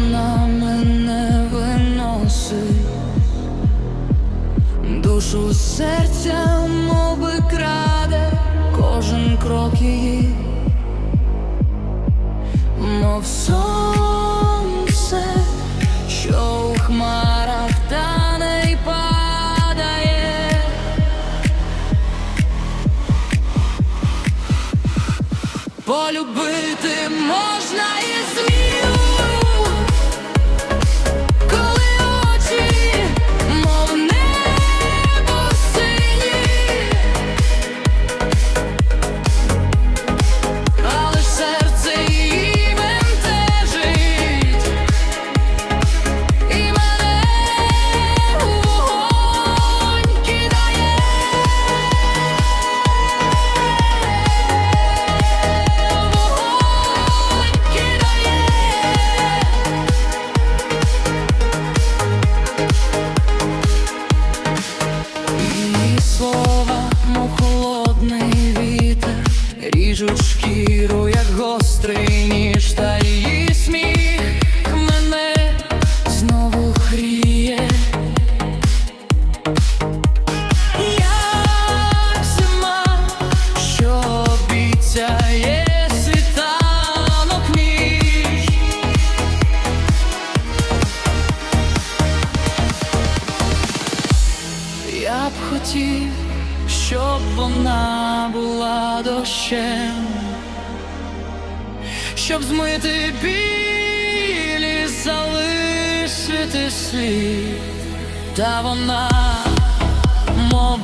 вона мене виносить, душу серця мови краде кожен крок її, мов сонце, що у хмарах тане й падає, полюбити можна і ріжуть шкіру, як гострий ніж, та її сміх мене знову хріє. Як зима, що обіцяє світанок мій. Я б хотів, щоб вона була дощем, щоб змити білі, залишити слід, та вона мов